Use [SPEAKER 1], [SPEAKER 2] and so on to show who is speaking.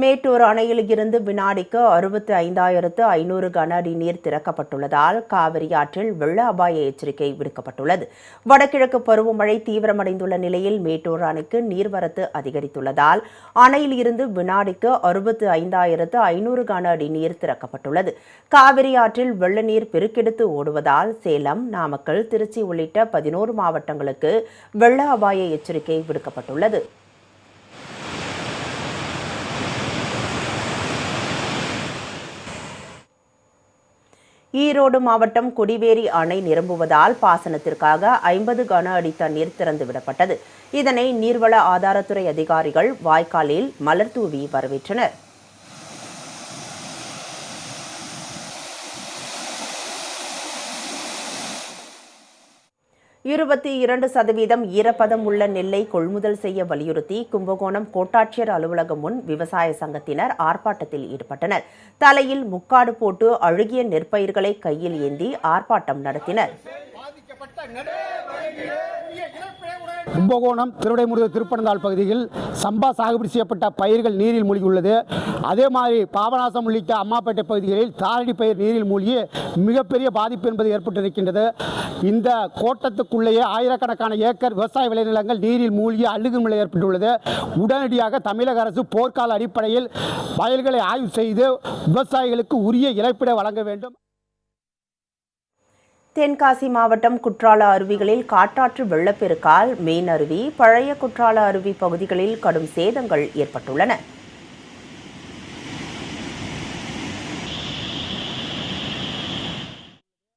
[SPEAKER 1] மேட்டூர் அணையில் இருந்து வினாடிக்கு அறுபத்தி ஐந்தாயிரத்து ஐநூறு கன அடி நீர் திறக்கப்பட்டுள்ளதால் காவிரி ஆற்றில் வெள்ள அபாய எச்சரிக்கை விடுக்கப்பட்டுள்ளது. வடகிழக்கு பருவமழை தீவிரமடைந்துள்ள நிலையில் மேட்டூர் அணைக்கு நீர்வரத்து அதிகரித்துள்ளதால் அணையில் இருந்து வினாடிக்கு அறுபத்து ஐந்தாயிரத்து ஐநூறு கன அடி நீர் திறக்கப்பட்டுள்ளது. காவிரி ஆற்றில் வெள்ள நீர் பெருக்கெடுத்து ஓடுவதால் சேலம் நாமக்கல் திருச்சி உள்ளிட்ட பதினோரு மாவட்டங்களுக்கு வெள்ள அபாய எச்சரிக்கை விடுக்கப்பட்டுள்ளது. ஈரோடு மாவட்டம் குடிவேரி அணை நிரம்புவதால் பாசனத்திற்காக ஐம்பது கன அடி தண்ணீர் திறந்துவிடப்பட்டது. இதனை நீர்வள ஆதாரத்துறை அதிகாரிகள் வாய்க்காலில் மலர் தூவி வரவேற்றனர். இருபத்தி இரண்டு சதவீதம் ஈரப்பதம் உள்ள நெல்லை கொள்முதல் செய்ய வலியுறுத்தி கும்பகோணம் கோட்டாட்சியர் அலுவலகம் முன் விவசாய சங்கத்தினர் ஆர்ப்பாட்டத்தில் ஈடுபட்டனர். தலையில் முக்காடு போட்டு அழுகிய நெற்பயிர்களை கையில் ஏந்தி ஆர்ப்பாட்டம் நடத்தினர்.
[SPEAKER 2] கும்பகோணம் திருவிடைமுருகர் திருப்பனந்தாள் பகுதியில் சம்பா சாகுபடி செய்யப்பட்ட பயிர்கள் நீரில் மூழ்கியுள்ளது. அதே மாதிரி பாபநாசம் உள்ளிட்ட அம்மாப்பேட்டை பகுதிகளில் தாரடி பயிர் நீரில் மூழ்கி மிகப்பெரிய பாதிப்பு என்பது ஏற்பட்டிருக்கின்றது. இந்த கோட்டத்துக்குள்ளேயே ஆயிரக்கணக்கான ஏக்கர் விவசாய விளைநிலங்கள் நீரில் மூழ்கி அழுகும் நிலை ஏற்பட்டுள்ளது. உடனடியாக தமிழக அரசு போர்க்கால அடிப்படையில் வயல்களை ஆய்வு செய்து விவசாயிகளுக்கு உரிய இழப்பீடை வழங்க வேண்டும்.
[SPEAKER 1] தென்காசி மாவட்டம் குற்றால அருவிகளில் காட்டாற்று வெள்ளப்பெருக்கால் மெயின் அருவி பழைய குற்றால அருவி பகுதிகளில் கடும் சேதங்கள் ஏற்பட்டுள்ளன.